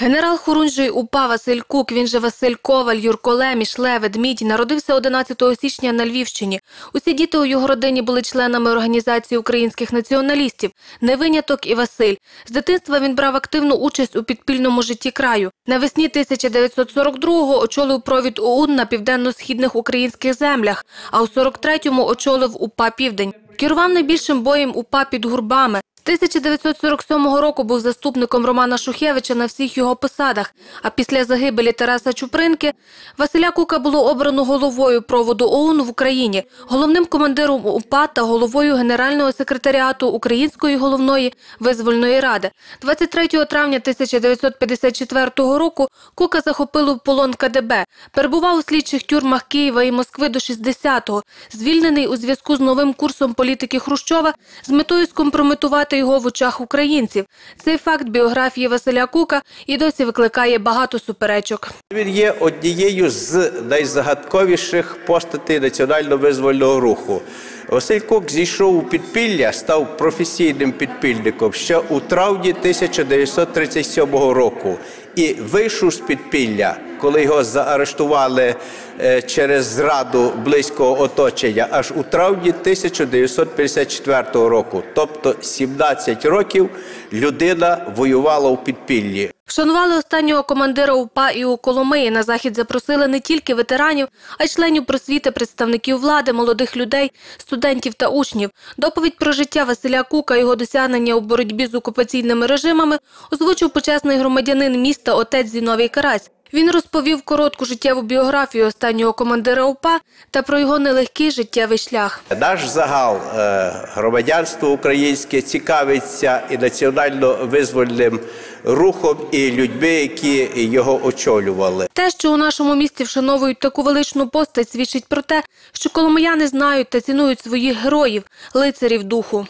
Генерал Хорунжий УПА Василь Кук, він же Василь Коваль, Юрко Леміш, Левед, Мідь, народився 11 січня на Львівщині. Усі діти у його родині були членами організації українських націоналістів. Не виняток і Василь. З дитинства він брав активну участь у підпільному житті краю. Навесні 1942-го очолив провід ОУН на південно-східних українських землях, а у 43-му очолив УПА Південь. Керував найбільшим боєм УПА під гурбами. З 1947 року був заступником Романа Шухевича на всіх його посадах. А після загибелі Тараса Чупринки Василя Кука було обрано головою проводу ОУН в Україні, головним командиром УПА та головою Генерального секретаріату Української головної визвольної ради. 23 травня 1954 року Кука захопили в полон КДБ. Перебував у слідчих тюрмах Києва і Москви до 60-го. Звільнений у зв'язку з новим курсом політики Хрущова з метою скомпрометувати його в очах українців. Цей факт біографії Василя Кука і досі викликає багато суперечок. Він є однією з найзагадковіших постатей національно-визвольного руху. Василь Кук зійшов у підпілля, став професійним підпільником ще у травні 1937 року і вийшов з підпілля, коли його заарештували е, через зраду близького оточення, аж у травні 1954 року. Тобто 17 років людина воювала у підпіллі. Вшанували останнього командира УПА і у Коломиї. На захід запросили не тільки ветеранів, а й членів просвіти, представників влади, молодих людей, студентів та учнів. Доповідь про життя Василя Кука, його досягнення у боротьбі з окупаційними режимами озвучив почесний громадянин міста отець Зіновій Карась. Він розповів коротку життєву біографію останнього командира УПА та про його нелегкий життєвий шлях. Наш загал е, громадянство українське цікавиться і національно-визвольним рухом, і людьми, які його очолювали. Те, що у нашому місті вшановують таку величну постать, свідчить про те, що коломияни знають та цінують своїх героїв, лицарів духу.